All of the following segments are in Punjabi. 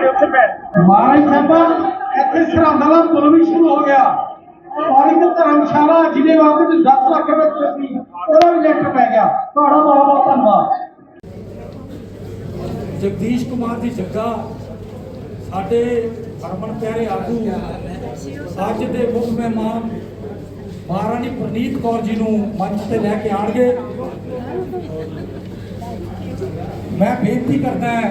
ਸਾਡੇ ਉੱਥੇ ਪੈ ਮਹਾਰਾਜ ਸਾਹਿਬਾ ਇੱਥੇ ਸਰਹੰਦ ਵਾਲਾ ਪੁਲ ਵੀ ਸ਼ੁਰੂ ਹੋ ਗਿਆ। ਔਰ ਇੱਕ ਧਰਮਸ਼ਾਲਾ ਜਿਹਦੇ ਵਾਸਤੇ 10 ਲੱਖ ਰੁਪਏ ਸੀ ਉਹਦਾ ਵੀ ਲੈਂਟਰ ਪੈ ਗਿਆ। ਤੁਹਾਡਾ ਬਹੁਤ ਬਹੁਤ ਧੰਨਵਾਦ। ਜਗਦੀਸ਼ ਕੁਮਾਰ ਦੀ ਜੱਗਾ ਸਾਡੇ ਹਰਮਨ ਪਿਆਰੇ ਆਗੂ ਅੱਜ ਦੇ ਮੁੱਖ ਮਹਿਮਾਨ ਮਹਾਰਾਣੀ ਪ੍ਰਨੀਤ ਕੌਰ ਜੀ ਨੂੰ ਮੰਚ ਤੇ ਲੈ ਕੇ ਆਣਗੇ ਮੈਂ ਬੇਨਤੀ ਕਰਦਾ ਹਾਂ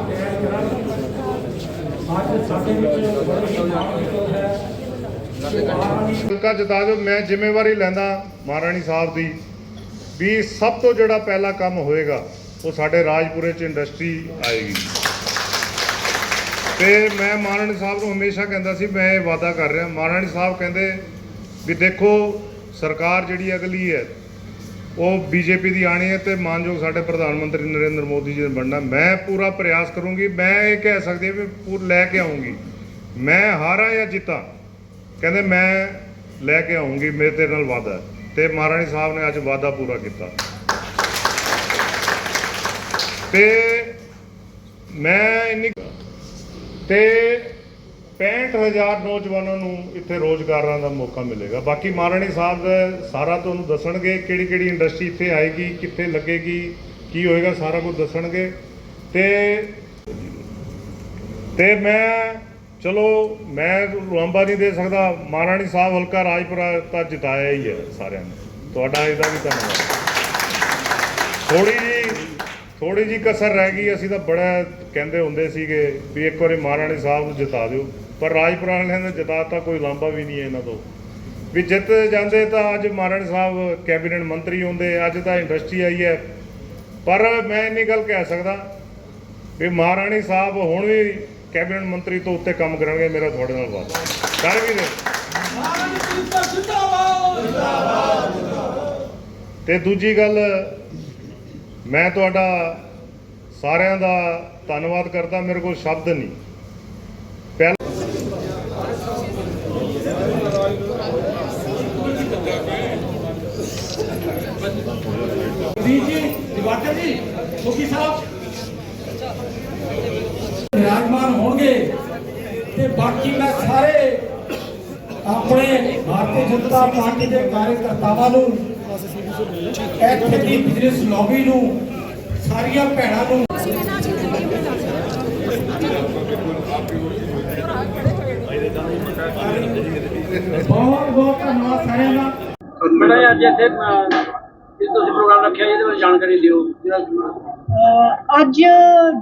ਹਲਕਾ ਜਿਤਾ ਦਿਓ ਮੈਂ ਜ਼ਿੰਮੇਵਾਰੀ ਲੈਂਦਾ ਮਹਾਰਾਣੀ ਸਾਹਿਬ ਦੀ ਵੀ ਸਭ ਤੋਂ ਜਿਹੜਾ ਪਹਿਲਾ ਕੰਮ ਹੋਏਗਾ, ਉਹ ਸਾਡੇ ਰਾਜਪੁਰੇ ਚ ਇੰਡਸਟਰੀ ਆਏਗੀ। ਤੇ ਮੈਂ ਮਹਾਰਾਣੀ ਸਾਹਿਬ ਨੂੰ ਹਮੇਸ਼ਾ ਕਹਿੰਦਾ ਸੀ, ਮੈਂ ਇਹ ਵਾਅਦਾ ਕਰ ਰਿਹਾ, ਮਹਾਰਾਣੀ ਸਾਹਿਬ ਕਹਿੰਦੇ ਵੀ ਦੇਖੋ, ਸਰਕਾਰ ਜਿਹੜੀ ਅਗਲੀ ਹੈ ਉਹ ਬੀਜੇਪੀ ਦੀ ਆਣੀ ਹੈ ਤੇ ਮਾਨਯੋਗ ਸਾਡੇ ਪ੍ਰਧਾਨ ਮੰਤਰੀ ਨਰਿੰਦਰ ਮੋਦੀ ਜੀ ਨੇ ਬਣਨਾ। ਮੈਂ ਪੂਰਾ ਪ੍ਰਯਾਸ ਕਰੂੰਗੀ। ਮੈਂ ਇਹ ਕਹਿ ਸਕਦੀ ਵੀ ਪੂਰ ਲੈ ਕੇ ਆਉਂਗੀ ਮੈਂ ਹਾਰਾਂ ਜਾਂ ਜਿੱਤਾਂ? ਕਹਿੰਦੇ ਮੈਂ ਲੈ ਕੇ ਆਉਂਗੀ ਮੇਰੇ ਤੇਰੇ ਨਾਲ ਵਾਅਦਾ ਹੈ। ਤੇ ਮਹਾਰਾਣੀ ਸਾਹਿਬ ਨੇ ਅੱਜ ਵਾਅਦਾ ਪੂਰਾ ਕੀਤਾ। ਤੇ ਮੈਂ ਇੰਨੀ ਤੇ 65000 ਨੌਜਵਾਨਾਂ ਨੂੰ ਇੱਥੇ ਰੋਜ਼ਗਾਰਾਂ ਦਾ ਮੌਕਾ ਮਿਲੇਗਾ। ਬਾਕੀ ਮਹਾਰਾਣੀ ਸਾਹਿਬ ਦਾ ਸਾਰਾ ਤੁਹਾਨੂੰ ਦੱਸਣਗੇ ਕਿਹੜੀ ਕਿਹੜੀ ਇੰਡਸਟਰੀ ਇੱਥੇ ਆਏਗੀ, ਕਿੱਥੇ ਲੱਗੇਗੀ, ਕੀ ਹੋਏਗਾ, ਸਾਰਾ ਕੁਝ ਦੱਸਣਗੇ। ਤੇ ਤੇ ਮੈਂ, ਚਲੋ, ਮੈਂ ਲਾਂਬਾ ਨਹੀਂ ਦੇ ਸਕਦਾ। ਮਹਾਰਾਣੀ ਸਾਹਿਬ ਹਲਕਾ ਰਾਜਪੁਰਾ ਤਾਂ ਜਿਤਾਇਆ ਹੀ ਹੈ ਸਾਰਿਆਂ ਨੇ। ਤੁਹਾਡਾ ਇਹਦਾ ਵੀ ਧੰਨਵਾਦ। ਥੋੜੀ ਜੀ ਥੋੜੀ ਜੀ ਕਸਰ ਰਹਿ ਗਈ। ਅਸੀਂ ਤਾਂ ਬੜਾ ਕਹਿੰਦੇ ਹੁੰਦੇ ਸੀਗੇ ਵੀ ਇੱਕ ਵਾਰੀ ਮਹਾਰਾਣੀ ਸਾਹਿਬ ਨੂੰ ਜਿਤਾ ਦਿਓ। ਪਰ ਰਾਜਪੁਰਾ ਵਾਲਿਆਂ ਨੇ ਜਿਤਾਤਾ ਕੋਈ ਲਾਂਬਾ ਵੀ ਨਹੀਂ ਹੈ ਇਹਨਾਂ ਤੋਂ। ਵੀ ਜਿੱਤ ਜਾਂਦੇ ਤਾਂ ਅੱਜ ਮਹਾਰਾਣੀ ਸਾਹਿਬ ਕੈਬਨਿਟ ਮੰਤਰੀ ਹੁੰਦੇ ਅੱਜ ਤਾਂ ਇੰਡਸਟਰੀ ਆਈ ਹੈ। ਪਰ ਮੈਂ ਇੰਨੀ ਗੱਲ ਕਹਿ ਸਕਦਾ ਵੀ ਮਹਾਰਾਣੀ ਸਾਹਿਬ ਹੁਣ ਵੀ ਕੈਬਨਿਟ ਮੰਤਰੀ ਤੋਂ ਉੱਤੇ ਕੰਮ ਕਰਨਗੇ ਮੇਰਾ ਤੁਹਾਡੇ ਨਾਲ ਵਾਅਦਾ ਕਰ ਵੀ ਦੇ ਤੇ ਦੂਜੀ ਗੱਲ ਮੈਂ ਤੁਹਾਡਾ ਸਾਰਿਆਂ ਦਾ ਧੰਨਵਾਦ ਕਰਦਾ ਮੇਰੇ ਕੋਲ ਸ਼ਬਦ ਨਹੀਂ। ਜੀ ਦਿਵਾਕਰ ਜੀ, ਮੁਖੀ ਸਾਹਿਬ। ਵਿਰਾਜਮਾਨ ਹੋਣਗੇ ਤੇ ਬਾਕੀ ਮੈਂ ਸਾਰੇ ਆਪਣੇ ਭਾਰਤੀ ਜਨਤਾ ਪਾਰਟੀ ਦੇ ਕਾਰਜਕਰਤਾਵਾਂ ਨੂੰ, ਇੱਥੇ ਦੀ ਬਿਜ਼ਨਸ ਲੌਬੀ ਨੂੰ, ਸਾਰੀਆਂ ਭੈਣਾਂ ਨੂੰ ਬਹੁਤ ਬਹੁਤ ਧੰਨਵਾਦ ਸਾਰਿਆਂ ਦਾ। ਬੜਾ ਅੱਜ ਇੱਥੇ ਇਹ ਤੁਸੀਂ ਪ੍ਰੋਗਰਾਮ ਰੱਖਿਆ, ਇਹਦੇ ਬਾਰੇ ਜਾਣਕਾਰੀ ਦਿਓ ਅਹ ਅੱਜ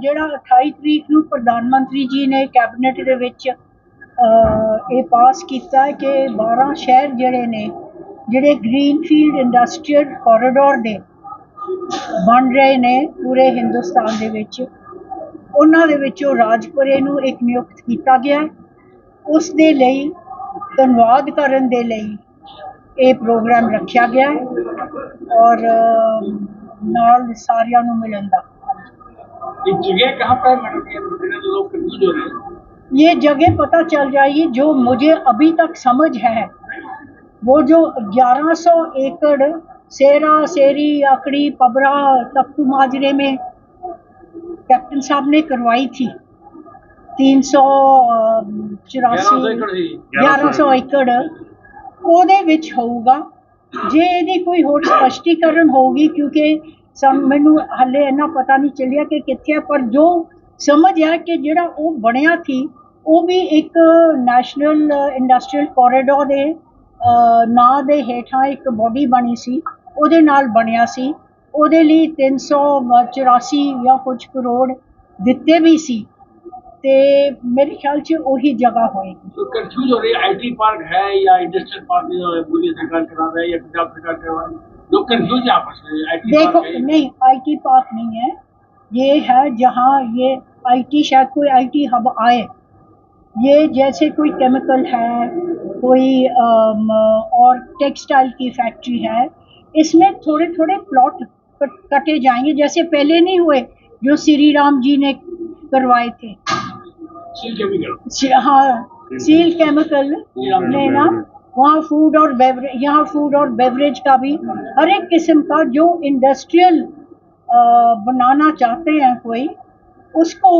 ਜਿਹੜਾ 28 ਤਰੀਕ ਨੂੰ ਪ੍ਰਧਾਨ ਮੰਤਰੀ ਜੀ ਨੇ ਕੈਬਨਿਟ ਦੇ ਵਿੱਚ, ਅਹ ਇਹ ਪਾਸ ਕੀਤਾ ਹੈ ਕਿ 12 ਸ਼ਹਿਰ ਜਿਹੜੇ ਨੇ, ਜਿਹੜੇ ਗ੍ਰੀਨਫੀਲਡ ਇੰਡਸਟਰੀਅਲ ਕੋਰੀਡੋਰ ਦੇ ਬਣ ਰਹੇ ਨੇ ਪੂਰੇ ਹਿੰਦੁਸਤਾਨ ਦੇ ਵਿੱਚ, ਉਹਨਾਂ ਦੇ ਵਿੱਚੋਂ ਰਾਜਪੁਰੇ ਨੂੰ ਇੱਕ ਨਿਯੁਕਤ ਕੀਤਾ ਗਿਆ ਹੈ। ਉਸ ਦੇ ਲਈ ਧੰਨਵਾਦ ਕਰਨ ਦੇ ਲਈ ਇਹ ਪ੍ਰੋਗਰਾਮ ਰੱਖਿਆ ਗਿਆ ਹੈ ਔਰ ਨਾਲ ਸਾਰਿਆਂ ਨੂੰ ਮਿਲਣ ਦਾ ਇਹ ਜਗ੍ਹਾ ਕਹਾਂ ਪਰ ਮੈਡਮ ਲੋਕ ਕੰਫਿਊਜ਼ ਹੋ ਰਹੇ हैं یہ جگہ پتہ چل جائے گی جو مجھے ابھی تک سمجھ ہے۔ وہ جو گیارہ سو ایکڑ سیرا سیری اکڑی پبرا تختو ماجرے میں کیپٹن صاحب نے کروائی تھی۔ تین سو گیارہ سو ایکڑ۔ ਉਹਦੇ ਵਿੱਚ ਹੋਊਗਾ। ਜੇ ਇਹਦੀ ਕੋਈ ਹੋਰ ਸਪਸ਼ਟੀਕਰਨ ਹੋਊਗੀ, ਕਿਉਂਕਿ ਸਮ, ਮੈਨੂੰ ਹੱਲੇ ਇੰਨਾ ਪਤਾ ਨਹੀਂ ਚੱਲਿਆ ਕਿ ਕਿੱਥੇ ਆ, ਪਰ ਜੋ ਸਮਝ ਆ ਕਿ ਜਿਹੜਾ ਉਹ ਬਣਿਆ ਸੀ, ਉਹ ਵੀ ਇੱਕ ਨੈਸ਼ਨਲ ਇੰਡਸਟਰੀਅਲ ਕੋਰੀਡੋਰ ਦੇ ਨਾਂ ਦੇ ਹੇਠਾਂ ਇੱਕ ਬੋਡੀ ਬਣੀ ਸੀ। ਉਹਦੇ ਨਾਲ ਬਣਿਆ ਸੀ। ਉਹਦੇ ਲਈ 384 ਜਾਂ ਕੁਝ ਕਰੋੜ ਦਿੱਤੇ ਵੀ ਸੀ। ਤੇ ਮੇਰੇ ਖਿਆਲ 'ਚ ਉਹੀ ਜਗ੍ਹਾ ਹੋਏਗੀ तो कंफ्यूज हो रही है आईटी पार्क है या इंडस्ट्रियल पार्क जो है मोदी सरकार करा रहा है या पंजाब सरकार करवा रही है लोग कंफ्यूज है आपस में आईटी देखो पार्क है नहीं आईटी पार्क नहीं है ये है जहाँ ये आईटी शायद कोई आईटी हब आए ये जैसे कोई केमिकल है कोई अम, और टेक्सटाइल की फैक्ट्री है इसमें थोड़े थोड़े प्लॉट कटे जाएंगे जैसे पहले नहीं हुए जो श्री राम जी ने करवाए थे सील ہاں سیل کیمیکل لینا وہاں فوڈ اور یہاں فوڈ اور بیوریج کا بھی ہر ایک قسم کا جو انڈسٹریل بنانا چاہتے ہیں کوئی اس کو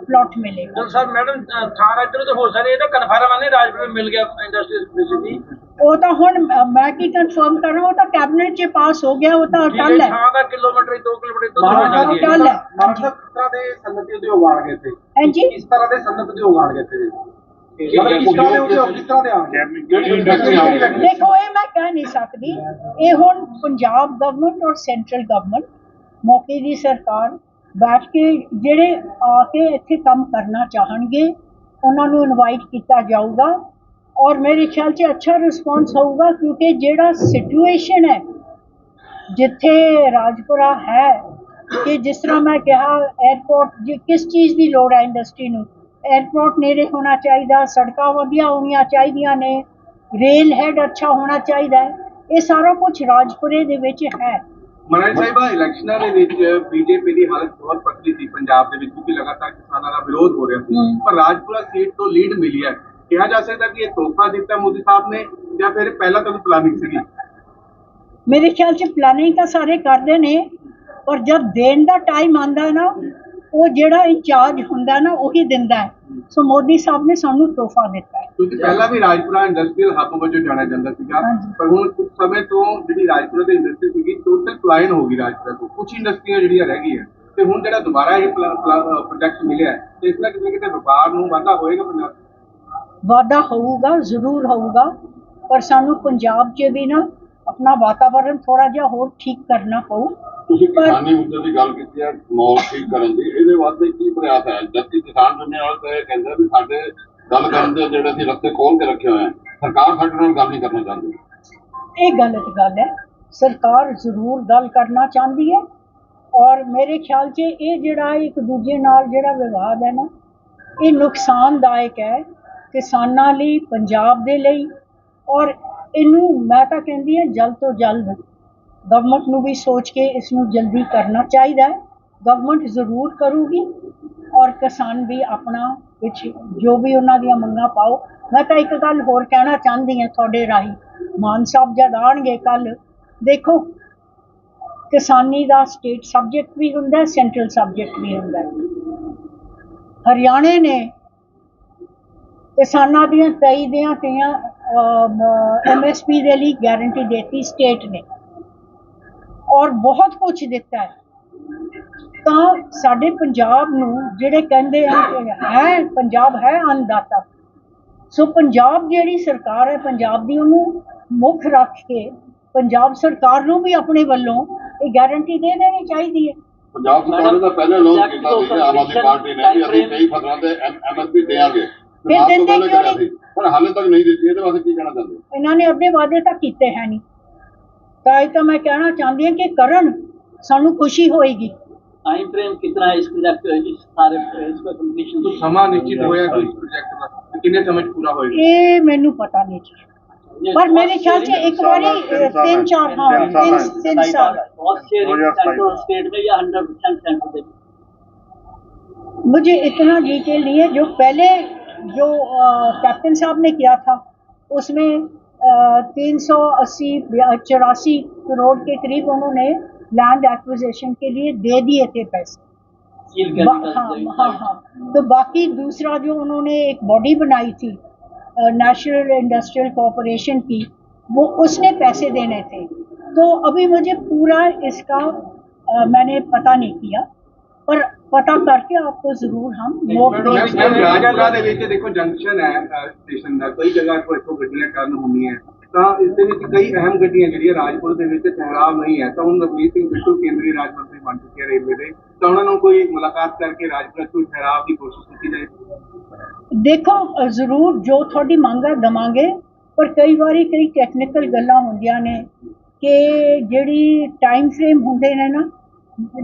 प्लॉट मिलेगा ਡਾਕਟਰ ਸਾਹਿਬ ਮੈਡਮ ਥਾਂ ਰਾਜਰ ਤੇ ਹੋ ਸਾਰੇ ਇਹ ਤਾਂ ਕਨਫਰਮ ਹੈ ਨਹੀਂ ਰਾਜਪੁਰ ਮਿਲ ਗਿਆ ਇੰਡਸਟਰੀ ਵਿਸਿਟੀ ਉਹ ਤਾਂ ਹੁਣ ਅ, ਮੈਂ ਕੀ ਕਨਫਰਮ ਕਰ ਰਹਾ ਉਹ ਤਾਂ ਕੈਬਨਿਟ 'ਚ ਪਾਸ ਹੋ ਗਿਆ ਉਹ ਤਾਂ ਅਟਲ ਹੈ ਥਾਂ ਦਾ ਕਿਲੋਮੀਟਰ 2 ਕਿਲੋਮੀਟਰ ਤੋਂ ਦੂਰ ਮਹਾਰਾਜਾ ਜਾ ਜੀ, ਕੇ ਗੱਲ ਹੈ। ਮਹਾਰਾਜਾ ਕਿਸ ਤਰ੍ਹਾਂ ਦੇ ਸਨਅਤੀ ਉਦਯੋਗ ਆਣਗੇ ਇੱਥੇ ਹਾਂਜੀ ਕਿਸ ਤਰ੍ਹਾਂ ਦੇ ਸਨਅਤ ਉਦਯੋਗ ਆਣਗੇ ਇੱਥੇ ਜੀ ਮਤਲਬ ਕਿਸ ਤਰ੍ਹਾਂ ਦੇ ਉਦਯੋਗ ਕਿਸ ਤਰ੍ਹਾਂ ਦੇ ਆਣਗੇ ਜਿਹੜੀ industry ਆਉਣਗੇ। ਦੇਖੋ ਇਹ ਮੈਂ ਕਹਿ ਨਹੀਂ ਸਕਦੀ ਇਹ ਹੁਣ ਪੰਜਾਬ ਗਵਰਨਮੈਂਟ ਔਰ ਸੈਂਟਰਲ ਗਵਰਨਮੈਂਟ ਮੌਕੇ ਦੀ ਸਰਕਾਰ ਬੈਠ ਕੇ ਜਿਹੜੇ ਆ ਕੇ ਇੱਥੇ ਕੰਮ ਕਰਨਾ ਚਾਹਣਗੇ, ਉਹਨਾਂ ਨੂੰ ਇਨਵਾਈਟ ਕੀਤਾ ਜਾਊਗਾ ਔਰ ਮੇਰੇ ਖਿਆਲ 'ਚ ਅੱਛਾ ਰਿਸਪੌਂਸ ਹੋਊਗਾ ਕਿਉਂਕਿ ਜਿਹੜਾ ਸਿਚੁਏਸ਼ਨ ਹੈ ਜਿੱਥੇ ਰਾਜਪੁਰਾ ਹੈ ਕਿ ਜਿਸ ਤਰ੍ਹਾਂ ਮੈਂ ਕਿਹਾ 에ਅਰਪੋਰਟ ਜੀ ਕਿਸ ਚੀਜ਼ ਦੀ ਲੋੜ ਹੈ ਇੰਡਸਟਰੀ ਨੂੰ? 에ਅਰਪੋਰਟ ਨੇੜੇ ਹੋਣਾ ਚਾਹੀਦਾ, ਸੜਕਾਂ ਵਧੀਆ ਹੋਣੀਆਂ ਚਾਹੀਦੀਆਂ ਨੇ ਰੇਲ ਹੈਡ ਅੱਛਾ ਹੋਣਾ ਚਾਹੀਦਾ ਹੈ, ਇਹ ਸਾਰਾ ਕੁਝ ਰਾਜਪੁਰੇ ਦੇ ਵਿੱਚ ਹੈ। ਮਹਾਰਾਜ ਸਾਹਿਬਾ ਇਲੈਕਸ਼ਨਾਂ ਦੇ ਵਿੱਚ ਬੀਜੇਪੀ ਦੀ ਹਾਲਤ ਬਹੁਤ ਪਤਲੀ ਸੀ। ਪੰਜਾਬ ਦੇ ਵਿੱਚ ਕਿਉਂਕਿ ਲਗਾਤਾਰ ਕਿਸਾਨਾਂ ਦਾ ਵਿਰੋਧ ਹੋ ਰਿਹਾ ਸੀ। ਪਰ ਰਾਜਪੁਰਾ ਸੀਟ ਤੋਂ ਲੀਡ ਮਿਲੀ ਹੈ। ਕਿਹਾ ਜਾ ਸਕਦਾ ਕਿ ਇਹ ਤੋਹਫਾ ਦਿੱਤਾ ਮੋਦੀ ਸਾਹਿਬ ਨੇ ਜਾਂ ਫਿਰ ਪਹਿਲਾਂ ਤੋਂ ਪਲਾਨਿੰਗ ਸੀਗੀ? ਮੇਰੇ ਖਿਆਲ 'ਚ ਪਲਾਨਿੰਗ ਤਾਂ ਸਾਰੇ ਕਰਦੇ ਨੇ ਪਰ ਜਦ ਦੇਣ ਦਾ ਟਾਈਮ ਆਂਦਾ ਨਾ ਉਹ ਜਿਹੜਾ ਇੰਚਾਰਜ ਹੁੰਦਾ ਨਾ ਉਹੀ ਦਿੰਦਾ ਹੈ। ਸੋ ਮੋਦੀ ਸਾਹਿਬ ਨੇ ਸਾਨੂੰ ਤੋਹਫਾ ਦਿੱਤਾ ਹੈ। ਕਿਉਂਕਿ ਪਹਿਲਾਂ ਵੀ ਰਾਜਪੁਰਾ ਇੰਡਸਟਰੀਅਲ ਹੱਬ ਵਜੋਂ ਜਾਣਿਆ ਜਾਂਦਾ ਸੀਗਾ। ਪਰ ਹੁਣ ਕੁਝ ਸਮੇਂ ਤੋਂ ਜਿਹੜੀ ਰਾਜਪੁਰਾ ਦੀ ਇੰਡਸਟਰੀ ਸੀਗੀ ਟੋਟਲ ਪਲਾਇਨ ਹੋ ਗਈ ਰਾਜਪੁਰਾ ਤੋਂ। ਕੁਝ ਇੰਡਸਟਰੀਆਂ ਜਿਹੜੀਆਂ ਰਹਿ ਗਈਆਂ। ਤੇ ਹੁਣ ਜਿਹੜਾ ਦੁਬਾਰਾ ਇਹ ਪ੍ਰੋਜੈਕਟ ਮਿਲਿਆ ਹੈ, ਤੇ ਇਸ ਨਾਲ ਕਿਤੇ ਕਿਤੇ ਵਪਾਰ ਨੂੰ ਵਾਧਾ ਹੋਏਗਾ ਪੰਜਾਬ ਵਾਧਾ ਹੋਊਗਾ ਜ਼ਰੂਰ ਹੋਊਗਾ। ਪਰ ਸਾਨੂੰ ਪੰਜਾਬ 'ਚ ਵੀ ਨਾ ਆਪਣਾ ਵਾਤਾਵਰਣ ਥੋੜਾ ਜਿਹਾ ਹੋਰ ਠੀਕ ਕਰਨਾ ਪਊ। ਤੁਸੀਂ ਕਿਸਾਨੀ ਮੁੱਦੇ ਦੀ ਗੱਲ ਕੀਤੀ ਹੈ ਮਾਹੌਲ ਠੀਕ ਕਰਨ ਦੀ, ਇਹਦੇ ਵਾਸਤੇ ਕੀ ਪ੍ਰਯਾਸ ਹੈ? ਜਦਕਿ ਕਿਸਾਨ ਦੁਨੀਆ ਵਾਲੇ ਤਾਂ ਇਹ ਕਹਿੰਦੇ ਆ ਵੀ ਸਾਡੇ ਗੱਲ ਕਰਨ ਦੇ ਜਿਹੜੇ ਅਸੀਂ ਰਸਤੇ ਖੋਲ ਕੇ ਰੱਖੇ ਹੋਏ ਆ, ਸਰਕਾਰ ਸਾਡੇ ਨਾਲ ਗੱਲ ਨਹੀਂ ਕਰਨਾ ਚਾਹੁੰਦੀ। ਇਹ ਗਲਤ ਗੱਲ ਹੈ, ਸਰਕਾਰ ਜ਼ਰੂਰ ਗੱਲ ਕਰਨਾ ਚਾਹੁੰਦੀ ਹੈ ਔਰ ਮੇਰੇ ਖਿਆਲ 'ਚ ਇਹ ਜਿਹੜਾ ਇੱਕ ਦੂਜੇ ਨਾਲ ਜਿਹੜਾ ਵਿਵਾਦ ਹੈ ਨਾ, ਇਹ ਨੁਕਸਾਨਦਾਇਕ ਹੈ ਕਿਸਾਨਾਂ ਲਈ, ਪੰਜਾਬ ਦੇ ਲਈ ਔਰ ਇਹਨੂੰ ਮੈਂ ਤਾਂ ਕਹਿੰਦੀ ਹਾਂ ਜਲਦ ਤੋਂ ਜਲਦ ਗਵਰਨਮੈਂਟ ਨੂੰ ਵੀ ਸੋਚ ਕੇ ਇਸ ਨੂੰ ਜਲਦੀ ਕਰਨਾ ਚਾਹੀਦਾ ਹੈ। ਗਵਰਨਮੈਂਟ ਜ਼ਰੂਰ ਕਰੂਗੀ ਔਰ ਕਿਸਾਨ ਵੀ ਆਪਣਾ ਵਿੱਚ ਜੋ ਵੀ ਉਹਨਾਂ ਦੀਆਂ ਮੰਗਾਂ ਪਾਓ। ਮੈਂ ਤਾਂ ਇੱਕ ਗੱਲ ਹੋਰ ਕਹਿਣਾ ਚਾਹੁੰਦੀ ਹਾਂ ਤੁਹਾਡੇ ਰਾਹੀਂ। ਮਾਨ ਸਾਹਿਬ ਜਦ ਆਉਣਗੇ ਕੱਲ, ਦੇਖੋ, ਕਿਸਾਨੀ ਦਾ ਸਟੇਟ ਸਬਜੈਕਟ ਵੀ ਹੁੰਦਾ ਹੈ ਸੈਂਟਰਲ ਸਬਜੈਕਟ ਵੀ ਹੁੰਦਾ ਹੈ। ਹਰਿਆਣੇ ਨੇ ਕਿਸਾਨਾਂ ਦੀਆਂ 23 ਦੀਆਂ ਤੀਆਂ ਐਮਐਸਪੀ ਦੇ ਲਈ ਗਾਰੰਟੀ ਦਿੱਤੀ ਸਟੇਟ ਨੇ। ਔਰ ਬਹੁਤ ਕੁਝ ਦਿੱਤਾ ਹੈ। ਤਾਂ ਸਾਡੇ ਪੰਜਾਬ ਨੂੰ ਜਿਹੜੇ ਕਹਿੰਦੇ ਆ ਕਿ ਹੈ ਪੰਜਾਬ ਹੈ ਅੰਨਦਾਤਾ। ਸੋ ਪੰਜਾਬ ਜਿਹੜੀ ਸਰਕਾਰ ਹੈ ਪੰਜਾਬ ਦੀ ਉਹਨੂੰ ਮੁੱਖ ਰੱਖ ਕੇ ਪੰਜਾਬ ਸਰਕਾਰ ਨੂੰ ਵੀ ਆਪਣੇ ਵੱਲੋਂ ਇਹ ਗਾਰੰਟੀ ਦੇ ਦੇਣੀ ਚਾਹੀਦੀ ਹੈ। ਪੰਜਾਬ ਸਰਕਾਰ ਨੇ ਤਾਂ ਪਹਿਲੇ ਲੋਕ ਕੀਤਾ ਸੀ ਆਮ ਆਦਮੀ ਪਾਰਟੀ ਨੇ ਵੀ ਅਸੀਂ ਕਈ ਫਸਲਾਂ ਤੇ ਐਮਐਸਪੀ ਦੇਾਂਗੇ ਫਿਰ ਦਿੰਦੇ ਕਿਉਂ ਨਹੀਂ? ਪਰ ਹਾਲੇ ਤੱਕ ਨਹੀਂ ਦਿੱਤੀ ਇਹਦੇ ਵਾਸਤੇ ਕੀ ਕਹਿਣਾ ਚਾਹੁੰਦੇ ਹੋ? ਇਹਨਾਂ ਨੇ ਆਪਣੇ ਵਾਅਦੇ ਤਾਂ ਕੀਤੇ ਹੈ ਨਹੀਂ। ਤਾਂ ਇਹ ਤਾਂ ਮੈਂ ਕਹਿਣਾ ਚਾਹੁੰਦੀ ਹਾਂ ਕਿ ਕਰਨ ਸਾਨੂੰ ਖੁਸ਼ੀ ਹੋਏਗੀ टाइम फ्रेम कितना है इस प्रोजेक्ट इस सारे इसका कंप्लीशन तो ਸਮਾਂ ਨਿਸ਼ਚਿਤ ਹੋਇਆ ਕੋਈ ਪ੍ਰੋਜੈਕਟ ਦਾ ਤੇ ਕਿੰਨੇ ਸਮੇਂ 'ਚ ਪੂਰਾ ਹੋਏਗਾ ਇਹ ਮੈਨੂੰ ਪਤਾ ਨਹੀਂ ਜੀ ਪਰ ਮੇਰੇ ਖਿਆਲ 'ਚ ਇੱਕ ਵਾਰੀ ਅ, ਤਿੰਨ ਚਾਰ ਹਾਂ ਤਿੰਨ ਸਾਲ ਤਿੰਨ ਹੈ। ਤਿੰਨ ਸਾਲ कॉस्ट शेयरिंग 2027 सेंटर और स्टेट में या हंड्रेड परसेंट सेंटर में मुझे इतना डिटेल नहीं है जो पहले जो अ, कैप्टन साहब ने किया था उसमें تین سو اسی چوراسی کروڑ کے قریب انہوں نے لینڈ ایکوزیشن کے لیے دے دیے تھے پیسے۔ ہاں، ہاں، ہاں۔ تو باقی دوسرا جو انہوں نے ایک باڈی بنائی تھی نیشنل انڈسٹریل کوپریشن کی وہ اس نے پیسے دینے تھے۔ تو ابھی مجھے پورا اس کا میں نے پتہ نہیں کیا پر पता करके आपको ज़रूर हम नोट ਮੈਂ भेज ਮੈਂ ਰਾਜਪੁਰਾ ਦੇ ਵਿੱਚ ਦੇਖੋ ਜੰਕਸ਼ਨ ਹੈ ਅ, ਸਟੇਸ਼ਨ ਦਾ ਕਈ ਜਗ੍ਹਾ ਤੋਂ ਇੱਥੋਂ ਗੱਡੀਆਂ ਟਰਨ ਹੁੰਦੀਆਂ ਤਾਂ ਇਸ ਦੇ ਵਿੱਚ ਕਈ ਅਹਿਮ ਗੱਡੀਆਂ ਜਿਹੜੀਆਂ ਰਾਜਪੁਰ ਦੇ ਵਿੱਚ ਠਹਿਰਾਵ ਨਹੀਂ ਹੈ ਤਾਂ ਹੁਣ ਰਵਨੀਤ ਸਿੰਘ ਬਿੱਟੂ ਕੇਂਦਰੀ ਰਾਜ ਮੰਤਰੀ ਬਣ ਚੁੱਕੇ ਆ ਰੇਲਵੇ ਦੇ ਤਾਂ ਉਹਨਾਂ ਨੂੰ ਕੋਈ ਮੁਲਾਕਾਤ ਕਰਕੇ ਰਾਜਪੁਰਾ ਤੋਂ ਠਹਿਰਾਵ ਦੀ ਕੋਸ਼ਿਸ਼ ਕੀਤੀ ਜਾਏ ਦੇਖੋ ਅ, ਜ਼ਰੂਰ ਜੋ ਤੁਹਾਡੀ ਮੰਗ ਹੈ ਦਵਾਂਗੇ ਪਰ ਕਈ ਵਾਰੀ ਕਈ ਟੈਕਨੀਕਲ ਗੱਲਾਂ ਹੁੰਦੀਆਂ ਨੇ ਕਿ ਜਿਹੜੀ ਟਾਈਮ ਫਰੇਮ ਹੁੰਦੇ ਨੇ ਨਾ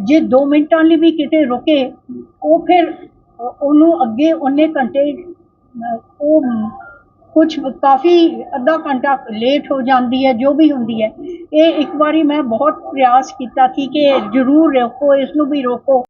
ਜੇ 2 ਮਿੰਟਾਂ ਲਈ ਵੀ ਕਿਤੇ ਰੁਕੇ, ਉਹ ਫਿਰ ਉਹਨੂੰ ਅੱਗੇ ਉਹਨੇ ਘੰਟੇ ਉਹ ਕੁਝ ਕਾਫੀ ਅੱਧਾ ਘੰਟਾ ਲੇਟ ਹੋ ਜਾਂਦੀ ਹੈ, ਜੋ ਵੀ ਹੁੰਦੀ ਹੈ। ਇਹ ਇੱਕ ਵਾਰੀ ਮੈਂ ਬਹੁਤ ਪ੍ਰਯਾਸ ਕੀਤਾ ਸੀ ਕਿ ਜ਼ਰੂਰ ਰੋਕੋ, ਇਸ ਨੂੰ ਵੀ ਰੋਕੋ।